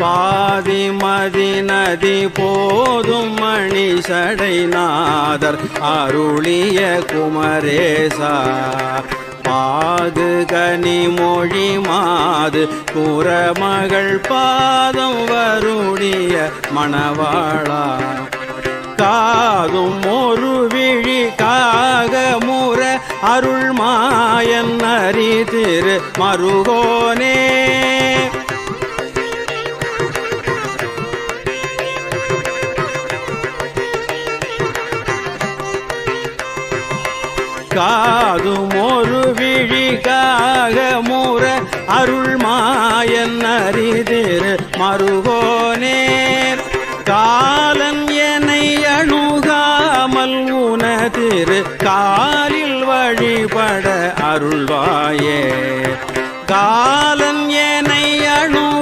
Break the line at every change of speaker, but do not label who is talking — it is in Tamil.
பாதி மதி நதி போதும் மணி சடைநாதர் அருளிய குமரேசா. பாது கனி மொழி மாது குரமகள் பாதம் வருடைய மணவாளா. காதும் ஒரு விழி காக முற அருள் மாயன் அறி திரு மருகோனே. காதும் ஒரு விழிக்காக மூற அருள் மாயன் அறிதிரு மருகோனேர் காலன் என்னை அணுகாமல் உனதிரு காலில் வழிபட அருள்வாயே. காலன்